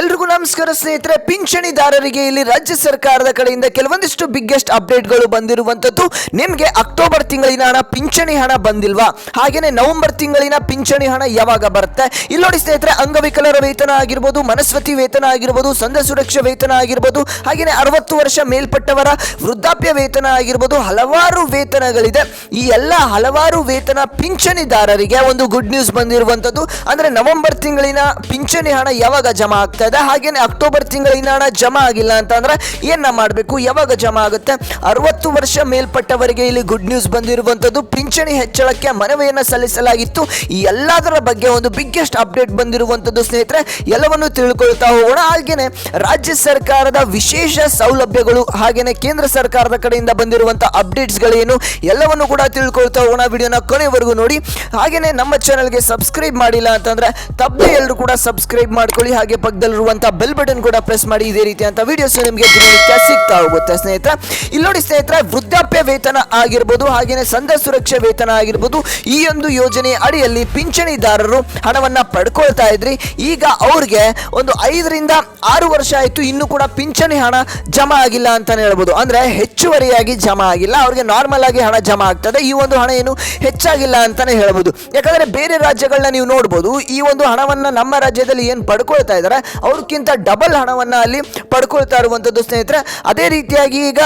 ಎಲ್ರಿಗೂ ನಮಸ್ಕಾರ ಸ್ನೇಹಿತರೆ, ಪಿಂಚಣಿದಾರರಿಗೆ ಇಲ್ಲಿ ರಾಜ್ಯ ಸರ್ಕಾರದ ಕಡೆಯಿಂದ ಕೆಲವೊಂದಿಷ್ಟು ಬಿಗ್ಗೆಸ್ಟ್ ಅಪ್ಡೇಟ್ಗಳು ಬಂದಿರುವಂಥದ್ದು. ನಿಮಗೆ ಅಕ್ಟೋಬರ್ ತಿಂಗಳಿನ ಹಣ, ಪಿಂಚಣಿ ಹಣ ಬಂದಿಲ್ವಾ? ಹಾಗೆಯೇ ನವೆಂಬರ್ ತಿಂಗಳಿನ ಪಿಂಚಣಿ ಹಣ ಯಾವಾಗ ಬರುತ್ತೆ? ಇಲ್ಲಿ ನೋಡಿ ಸ್ನೇಹಿತರೆ, ಅಂಗವಿಕಲರ ವೇತನ ಆಗಿರ್ಬೋದು, ಮನಸ್ವತಿ ವೇತನ ಆಗಿರ್ಬೋದು ಸಂಧ ಸುರಕ್ಷಾ ವೇತನ ಆಗಿರ್ಬೋದು ಹಾಗೆಯೇ ಅರವತ್ತು ವರ್ಷ ಮೇಲ್ಪಟ್ಟವರ ವೃದ್ಧಾಪ್ಯ ವೇತನ ಆಗಿರ್ಬೋದು, ಹಲವಾರು ವೇತನಗಳಿದೆ. ಈ ಎಲ್ಲ ಹಲವಾರು ವೇತನ ಪಿಂಚಣಿದಾರರಿಗೆ ಒಂದು ಗುಡ್ ನ್ಯೂಸ್ ಬಂದಿರುವಂಥದ್ದು. ಅಂದರೆ ನವೆಂಬರ್ ತಿಂಗಳಿನ ಪಿಂಚಣಿ ಹಣ ಯಾವಾಗ ಜಮಾ ಆಗ್ತಾ ಇದೆ. ಹಾಗೇನೆ ಅಕ್ಟೋಬರ್ ತಿಂಗಳಿನ ಹಣ ಜಮಾ ಆಗಿಲ್ಲ ಅಂತಂದ್ರೆ ಏನ ಮಾಡಬೇಕು? ಯಾವಾಗ ಜಮಾ ಆಗುತ್ತೆ? ಅರವತ್ತು ವರ್ಷ ಮೇಲ್ಪಟ್ಟವರಿಗೆ ಇಲ್ಲಿ ಗುಡ್ ನ್ಯೂಸ್ ಬಂದಿರುವಂತದ್ದು ಪಿಂಚಣಿ ಹೆಚ್ಚಳಕ್ಕೆ ಮನವಿಯನ್ನು ಸಲ್ಲಿಸಲಾಗಿತ್ತು. ಈ ಎಲ್ಲದರ ಬಗ್ಗೆ ಒಂದು ಬಿಗ್ಗೆಸ್ಟ್ ಅಪ್ಡೇಟ್ ಬಂದಿರುವಂತದ್ದು ಸ್ನೇಹಿತರೆ, ಎಲ್ಲವನ್ನು ತಿಳ್ಕೊಳ್ತಾ ಹೋಗೋಣ. ಹಾಗೇನೆ ರಾಜ್ಯ ಸರ್ಕಾರದ ವಿಶೇಷ ಸೌಲಭ್ಯಗಳು ಹಾಗೇನೆ ಕೇಂದ್ರ ಸರ್ಕಾರದ ಕಡೆಯಿಂದ ಬಂದಿರುವಂತಹ ಅಪ್ಡೇಟ್ಸ್ಗಳೇನು ಎಲ್ಲವನ್ನು ಕೂಡ ತಿಳ್ಕೊಳ್ತಾ ಹೋಗೋಣ. ವಿಡಿಯೋನ ಕೊನೆವರೆಗೂ ನೋಡಿ. ಹಾಗೇನೆ ನಮ್ಮ ಚಾನಲ್ಗೆ ಸಬ್ಸ್ಕ್ರೈಬ್ ಮಾಡಿಲ್ಲ ಅಂತಂದ್ರೆ ತಪ್ಪದೆ ಎಲ್ಲರೂ ಕೂಡ ಸಬ್ಸ್ಕ್ರೈಬ್ ಮಾಡ್ಕೊಳ್ಳಿ. ಹಾಗೆ ಪಕ್ಕದಲ್ಲಿರುವಂತಹ ಬೆಲ್ ಬಟನ್ ಕೂಡ ಪ್ರೆಸ್ ಮಾಡಿ ಇದೇ ರೀತಿ ಅಂತ ವಿಡಿಯೋಸ್ ನಿಮಗೆ ದಿನನಿತ್ಯ ಸಿಗ್ತಾ ಹೋಗುತ್ತೆ. ಸ್ನೇಹಿತರೆ, ಇಲ್ಲಿ ನೋಡಿ ಸ್ನೇಹಿತರೆ, ವೃದ್ಧಾಪ್ಯ ವೇತನ ಆಗಿರ್ಬೋದು ಹಾಗೆಯೇ ಸಂದ ಸುರಕ್ಷಾ ವೇತನ ಆಗಿರ್ಬೋದು, ಈ ಒಂದು ಯೋಜನೆ ಅಡಿಯಲ್ಲಿ ಪಿಂಚಣಿದಾರರು ಹಣವನ್ನ ಪಡ್ಕೊಳ್ತಾ ಇದ್ರಿ. ಈಗ ಅವ್ರಿಗೆ ಒಂದು ಐದರಿಂದ ಆರು ವರ್ಷ ಆಯಿತು, ಇನ್ನು ಕೂಡ ಪಿಂಚಣಿ ಹಣ ಜಮಾ ಆಗಿಲ್ಲ ಅಂತಾನೆ ಹೇಳ್ಬೋದು. ಅಂದ್ರೆ ಹೆಚ್ಚುವರಿಯಾಗಿ ಜಮಾ ಆಗಿಲ್ಲ, ಅವ್ರಿಗೆ ನಾರ್ಮಲ್ ಆಗಿ ಹಣ ಜಮಾ ಆಗ್ತದೆ, ಈ ಒಂದು ಹಣ ಏನು ಹೆಚ್ಚಾಗಿಲ್ಲ ಅಂತಾನೆ ಹೇಳ್ಬೋದು. ಯಾಕಂದ್ರೆ ಬೇರೆ ರಾಜ್ಯಗಳನ್ನ ನೀವು ನೋಡ್ಬೋದು, ಈ ಒಂದು ಹಣವನ್ನ ನಮ್ಮ ರಾಜ್ಯದಲ್ಲಿ ಏನು ಪಡ್ಕೊಳ್ತಾ ಇದ್ದಾರೆ ಅವ್ರಕ್ಕಿಂತ ಡಬಲ್ ಹಣವನ್ನ ಅಲ್ಲಿ ಪಡ್ಕೊಳ್ತಾ ಇರುವಂಥದ್ದು ಸ್ನೇಹಿತರೆ. ಅದೇ ರೀತಿಯಾಗಿ ಈಗ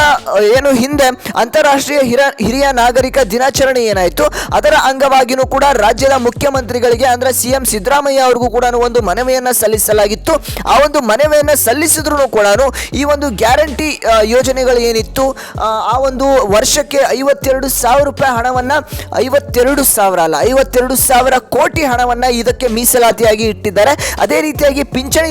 ಏನು ಹಿಂದೆ ಅಂತಾರಾಷ್ಟ್ರೀಯ ಹಿರ ಹಿರಿಯ ನಾಗರಿಕ ದಿನಾಚರಣೆ ಏನಾಯಿತು ಅದರ ಅಂಗವಾಗಿನೂ ಕೂಡ ರಾಜ್ಯದ ಮುಖ್ಯಮಂತ್ರಿಗಳಿಗೆ ಅಂದ್ರೆ ಸಿ ಎಂ ಸಿದ್ದರಾಮಯ್ಯ ಅವ್ರಿಗೂ ಕೂಡ ಒಂದು ಮನವಿಯನ್ನು ಸಲ್ಲಿಸಲಾಗಿತ್ತು. ಆ ಒಂದು ಮನವಿಯನ್ನು ಸಲ್ಲಿಸಿದ್ರು ಕೂಡ ಈ ಒಂದು ಗ್ಯಾರಂಟಿ ಯೋಜನೆಗಳು ಏನಿತ್ತು ಆ, ಒಂದು ವರ್ಷಕ್ಕೆ ಐವತ್ತೆರಡು ಸಾವಿರ ರೂಪಾಯಿ ಹಣವನ್ನು ಐವತ್ತೆರಡು ಸಾವಿರ ಅಲ್ಲ ಐವತ್ತೆರಡು ಸಾವಿರ ಕೋಟಿ ಹಣವನ್ನು ಇದಕ್ಕೆ ಮೀಸಲಾತಿಯಾಗಿ ಇಟ್ಟಿದ್ದಾರೆ. ಅದೇ ರೀತಿಯಾಗಿ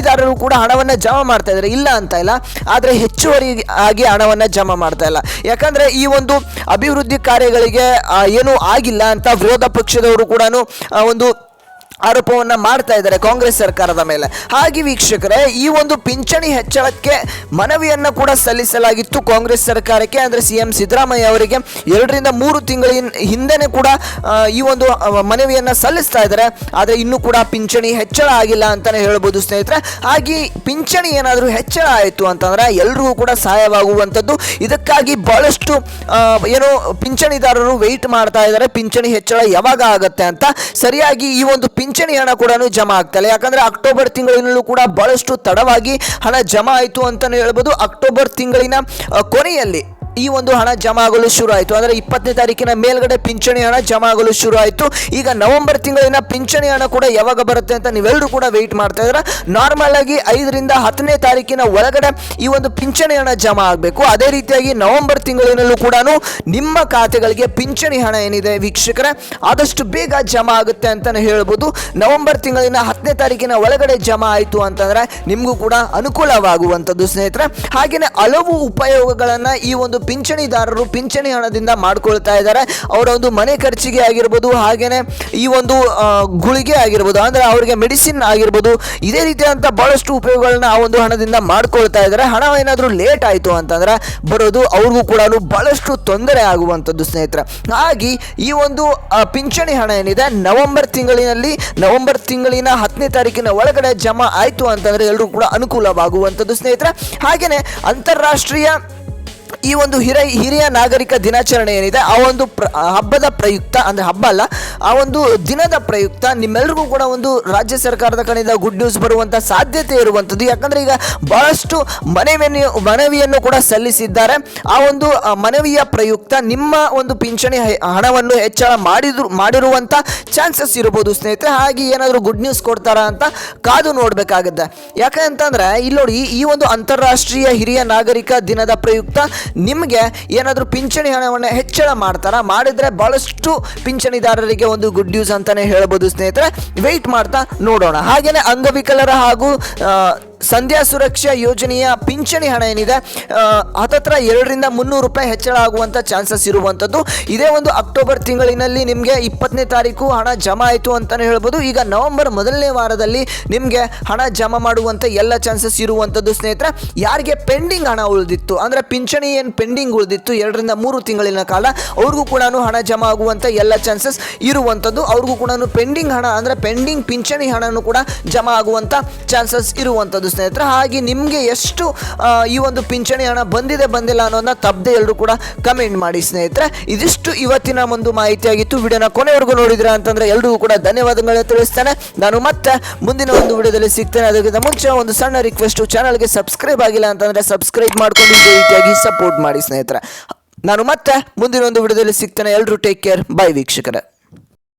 ಪಿಂಚಣಿದಾರರು ಕೂಡ ಹಣವನ್ನ ಜಮಾ ಮಾಡ್ತಾ ಇದ್ದಾರೆ. ಇಲ್ಲ ಅಂತ ಇಲ್ಲ. ಆದ್ರೆ ಹೆಚ್ಚುವರಿ ಆಗಿ ಹಣವನ್ನ ಜಮಾ ಮಾಡ್ತಾ ಇಲ್ಲ. ಯಾಕಂದ್ರೆ ಈ ಒಂದು ಅಭಿವೃದ್ಧಿ ಕಾರ್ಯಗಳಿಗೆ ಏನೂ ಆಗಿಲ್ಲ ಅಂತ ವಿರೋಧ ಪಕ್ಷದವರು ಕೂಡ ಒಂದು ಆರೋಪವನ್ನ ಮಾಡ್ತಾ ಇದ್ದಾರೆ ಕಾಂಗ್ರೆಸ್ ಸರ್ಕಾರದ ಮೇಲೆ. ಹಾಗೆ ವೀಕ್ಷಕರೇ, ಈ ಒಂದು ಪಿಂಚಣಿ ಹೆಚ್ಚಳಕ್ಕೆ ಮನವಿಯನ್ನ ಕೂಡ ಸಲ್ಲಿಸಲಾಗಿತ್ತು ಕಾಂಗ್ರೆಸ್ ಸರ್ಕಾರಕ್ಕೆ. ಅಂದ್ರೆ ಸಿ ಎಂ ಸಿದ್ದರಾಮಯ್ಯ ಅವರಿಗೆ ಎರಡರಿಂದ ಮೂರು ತಿಂಗಳ ಹಿಂದೆನೆ ಕೂಡ ಈ ಒಂದು ಮನವಿಯನ್ನು ಸಲ್ಲಿಸ್ತಾ ಇದ್ದಾರೆ. ಆದರೆ ಇನ್ನೂ ಕೂಡ ಪಿಂಚಣಿ ಹೆಚ್ಚಳ ಆಗಿಲ್ಲ ಅಂತಾನೆ ಹೇಳ್ಬೋದು ಸ್ನೇಹಿತರೆ. ಹಾಗೆ ಪಿಂಚಣಿ ಏನಾದರೂ ಹೆಚ್ಚಳ ಆಯಿತು ಅಂತಂದ್ರೆ ಎಲ್ರಿಗೂ ಕೂಡ ಸಹಾಯವಾಗುವಂಥದ್ದು. ಇದಕ್ಕಾಗಿ ಬಹಳಷ್ಟು ಏನು ಪಿಂಚಣಿದಾರರು ವೆಯ್ಟ್ ಮಾಡ್ತಾ ಇದ್ದಾರೆ. ಪಿಂಚಣಿ ಹೆಚ್ಚಳ ಯಾವಾಗ ಆಗುತ್ತೆ ಅಂತ. ಸರಿಯಾಗಿ ಈ ಒಂದು ಪಿಂಚಣಿ ಹಣ ಕೂಡ ಜಮಾ ಆಗ್ತಲ್ಲ. ಯಾಕಂದ್ರೆ ಅಕ್ಟೋಬರ್ ತಿಂಗಳಿನಲ್ಲೂ ಕೂಡ ಬಹಳಷ್ಟು ತಡವಾಗಿ ಹಣ ಜಮಾ ಆಯಿತು ಅಂತಾನೆ ಹೇಳ್ಬೋದು. ಅಕ್ಟೋಬರ್ ತಿಂಗಳಿನ ಕೊನೆಯಲ್ಲಿ ಈ ಒಂದು ಹಣ ಜಮಾ ಆಗಲು ಶುರು ಆಯಿತು. ಅಂದರೆ ಇಪ್ಪತ್ತನೇ ತಾರೀಕಿನ ಮೇಲ್ಗಡೆ ಪಿಂಚಣಿ ಹಣ ಜಮಾ ಆಗಲು ಶುರು ಆಯಿತು. ಈಗ ನವೆಂಬರ್ ತಿಂಗಳಿನ ಪಿಂಚಣಿ ಹಣ ಕೂಡ ಯಾವಾಗ ಬರುತ್ತೆ ಅಂತ ನೀವೆಲ್ಲರೂ ಕೂಡ ವೆಯ್ಟ್ ಮಾಡ್ತಾ ಇದ್ದೀರಾ? ನಾರ್ಮಲ್ ಆಗಿ ಐದರಿಂದ ಹತ್ತನೇ ತಾರೀಕಿನ ಒಳಗಡೆ ಈ ಒಂದು ಪಿಂಚಣಿ ಹಣ ಜಮಾ ಆಗಬೇಕು. ಅದೇ ರೀತಿಯಾಗಿ ನವೆಂಬರ್ ತಿಂಗಳಿನಲ್ಲೂ ಕೂಡ ನಿಮ್ಮ ಖಾತೆಗಳಿಗೆ ಪಿಂಚಣಿ ಹಣ ಏನಿದೆ ವೀಕ್ಷಕರೇ? ಆದಷ್ಟು ಬೇಗ ಜಮಾ ಆಗುತ್ತೆ ಅಂತಲೇ ಹೇಳ್ಬೋದು. ನವೆಂಬರ್ ತಿಂಗಳಿನ ಹತ್ತನೇ ತಾರೀಕಿನ ಒಳಗಡೆ ಜಮಾ ಆಯಿತು ಅಂತಂದ್ರೆ ನಿಮಗೂ ಕೂಡ ಅನುಕೂಲವಾಗುವಂಥದ್ದು ಸ್ನೇಹಿತರೆ. ಹಾಗೆಯೇ ಹಲವು ಉಪಯೋಗಗಳನ್ನು ಈ ಒಂದು ಪಿಂಚಣಿದಾರರು ಪಿಂಚಣಿ ಹಣದಿಂದ ಮಾಡ್ಕೊಳ್ತಾ ಇದ್ದಾರೆ. ಅವರ ಒಂದು ಮನೆ ಖರ್ಚಿಗೆ ಆಗಿರ್ಬೋದು ಹಾಗೆಯೇ ಈ ಒಂದು ಗುಳಿಗೆ ಆಗಿರ್ಬೋದು, ಅಂದರೆ ಅವರಿಗೆ ಮೆಡಿಸಿನ್ ಆಗಿರ್ಬೋದು, ಇದೇ ರೀತಿಯಾದಂಥ ಭಾಳಷ್ಟು ಉಪಯೋಗಗಳನ್ನ ಆ ಒಂದು ಹಣದಿಂದ ಮಾಡ್ಕೊಳ್ತಾ ಇದ್ದಾರೆ. ಹಣ ಏನಾದರೂ ಲೇಟ್ ಆಯಿತು ಅಂತಂದ್ರೆ ಬರೋದು ಅವ್ರಿಗೂ ಕೂಡ ಭಾಳಷ್ಟು ತೊಂದರೆ ಆಗುವಂಥದ್ದು, ಸ್ನೇಹಿತರೆ. ಹಾಗೆ ಈ ಒಂದು ಪಿಂಚಣಿ ಹಣ ಏನಿದೆ, ನವೆಂಬರ್ ತಿಂಗಳಿನಲ್ಲಿ, ನವೆಂಬರ್ ತಿಂಗಳಿನ ಹತ್ತನೇ ತಾರೀಕಿನ ಒಳಗಡೆ ಜಮಾ ಆಯಿತು ಅಂತಂದರೆ ಎಲ್ಲರೂ ಕೂಡ ಅನುಕೂಲವಾಗುವಂಥದ್ದು, ಸ್ನೇಹಿತರೆ. ಹಾಗೆಯೇ ಅಂತಾರಾಷ್ಟ್ರೀಯ ಈ ಒಂದು ಹಿರ, ಹಿರಿಯ ನಾಗರಿಕ ದಿನಾಚರಣೆ ಏನಿದೆ, ಆ ಒಂದು ಪ್ರ ಹಬ್ಬದ ಪ್ರಯುಕ್ತ, ಅಂದರೆ ಹಬ್ಬ ಅಲ್ಲ, ಆ ಒಂದು ದಿನದ ಪ್ರಯುಕ್ತ, ನಿಮ್ಮೆಲ್ರಿಗೂ ಕೂಡ ಒಂದು ರಾಜ್ಯ ಸರ್ಕಾರದ ಕಡೆಯಿಂದ ಗುಡ್ ನ್ಯೂಸ್ ಬರುವಂಥ ಸಾಧ್ಯತೆ ಇರುವಂಥದ್ದು. ಯಾಕಂದರೆ ಈಗ ಬಹಳಷ್ಟು ಮನವಿಯನ್ನು ಮನವಿಯನ್ನು ಕೂಡ ಸಲ್ಲಿಸಿದ್ದಾರೆ. ಆ ಒಂದು ಮನವಿಯ ಪ್ರಯುಕ್ತ ನಿಮ್ಮ ಒಂದು ಪಿಂಚಣಿ ಹಣವನ್ನು ಹೆಚ್ಚಳ ಮಾಡಿದ್ರು ಮಾಡಿರುವಂಥ ಚಾನ್ಸಸ್ ಇರ್ಬೋದು ಸ್ನೇಹಿತರೆ. ಹಾಗೆ ಏನಾದರೂ ಗುಡ್ ನ್ಯೂಸ್ ಕೊಡ್ತಾರಾ ಅಂತ ಕಾದು ನೋಡಬೇಕಾಗುತ್ತೆ. ಯಾಕೆ ಅಂತಂದರೆ ಇಲ್ಲಿ ನೋಡಿ ಈ ಒಂದು ಅಂತಾರಾಷ್ಟ್ರೀಯ ಹಿರಿಯ ನಾಗರಿಕ ದಿನದ ಪ್ರಯುಕ್ತ ನಿಮಗೆ ಏನಾದರೂ ಪಿಂಚಣಿ ಹಣವನ್ನು ಹೆಚ್ಚಳ ಮಾಡ್ತಾರಾ? ಮಾಡಿದರೆ ಭಾಳಷ್ಟು ಪಿಂಚಣಿದಾರರಿಗೆ ಒಂದು ಗುಡ್ ನ್ಯೂಸ್ ಅಂತಲೇ ಹೇಳ್ಬೋದು ಸ್ನೇಹಿತರೆ. ವೆಯ್ಟ್ ಮಾಡ್ತಾ ನೋಡೋಣ. ಹಾಗೆಯೇ ಅಂಗವಿಕಲರ ಹಾಗೂ ಸಂಧ್ಯಾ ಸುರಕ್ಷಾ ಯೋಜನೆಯ ಪಿಂಚಣಿ ಹಣ ಏನಿದೆ ಹತ್ತತ್ರ ಎರಡರಿಂದ ಮುನ್ನೂರು ರೂಪಾಯಿ ಹೆಚ್ಚಳ ಆಗುವಂಥ ಚಾನ್ಸಸ್ ಇರುವಂಥದ್ದು ಇದೇ ಒಂದು ಅಕ್ಟೋಬರ್ ತಿಂಗಳಿನಲ್ಲಿ ನಿಮಗೆ ಇಪ್ಪತ್ತನೇ ತಾರೀಕು ಹಣ ಜಮಾ ಆಯಿತು ಅಂತಲೇ ಹೇಳ್ಬೋದು. ಈಗ ನವೆಂಬರ್ ಮೊದಲನೇ ವಾರದಲ್ಲಿ ನಿಮಗೆ ಹಣ ಜಮಾ ಮಾಡುವಂಥ ಎಲ್ಲ ಚಾನ್ಸಸ್ ಇರುವಂಥದ್ದು ಸ್ನೇಹಿತರೆ. ಯಾರಿಗೆ ಪೆಂಡಿಂಗ್ ಹಣ ಉಳಿದಿತ್ತು, ಅಂದರೆ ಪಿಂಚಣಿ ಏನು ಪೆಂಡಿಂಗ್ ಉಳಿದಿತ್ತು ಎರಡರಿಂದ ಮೂರು ತಿಂಗಳಿನ ಕಾಲ, ಅವ್ರಿಗೂ ಕೂಡ ಹಣ ಜಮಾ ಆಗುವಂಥ ಎಲ್ಲ ಚಾನ್ಸಸ್ ಇರುವಂಥದ್ದು ಅವ್ರಿಗೂ ಕೂಡ ಪೆಂಡಿಂಗ್ ಹಣ, ಅಂದರೆ ಪೆಂಡಿಂಗ್ ಪಿಂಚಣಿ ಹಣನೂ ಕೂಡ ಜಮಾ ಆಗುವಂಥ ಚಾನ್ಸಸ್ ಇರುವಂಥದ್ದು ಸ್ನೇಹಿತರೆ, ಹಾಗೆ ನಿಮಗೆ ಎಷ್ಟು ಈ ಒಂದು ಪಿಂಚಣಿ ಹಣ ಬಂದಿದೆ, ಬಂದಿಲ್ಲ ಅನ್ನೋದನ್ನ ತಪ್ಪದೆ ಎಲ್ಲರೂ ಕೂಡ ಕಮೆಂಟ್ ಮಾಡಿ ಸ್ನೇಹಿತರೆ. ಇದಿಷ್ಟು ಇವತ್ತಿನ ಒಂದು ಮಾಹಿತಿಯಾಗಿತ್ತು. ವಿಡಿಯೋನ ಕೊನೆವರೆಗೂ ನೋಡಿದ್ರ ಅಂತಂದ್ರೆ ಎಲ್ರಿಗೂ ಕೂಡ ಧನ್ಯವಾದಗಳನ್ನ ತಿಳಿಸ್ತೇನೆ. ನಾನು ಮತ್ತೆ ಮುಂದಿನ ಒಂದು ವಿಡಿಯೋದಲ್ಲಿ ಸಿಗ್ತೇನೆ. ಅದಕ್ಕಿಂತ ಮುಂಚೆ ಒಂದು ಸಣ್ಣ ರಿಕ್ವೆಸ್ಟ್ ಚಾನಲ್ಗೆ ಸಬ್ಸ್ಕ್ರೈಬ್ ಆಗಿಲ್ಲ ಅಂತಂದ್ರೆ ಸಬ್ಸ್ಕ್ರೈಬ್ ಮಾಡ್ಕೊಂಡು ಇದೇ ರೀತಿಯಾಗಿ ಸಪೋರ್ಟ್ ಮಾಡಿ ಸ್ನೇಹಿತರೆ. ನಾನು ಮತ್ತೆ ಮುಂದಿನ ಒಂದು ವಿಡಿಯೋದಲ್ಲಿ ಸಿಗ್ತೇನೆ. ಎಲ್ಲರೂ ಟೇಕ್ ಕೇರ್ ಬೈ ವೀಕ್ಷಕರೇ.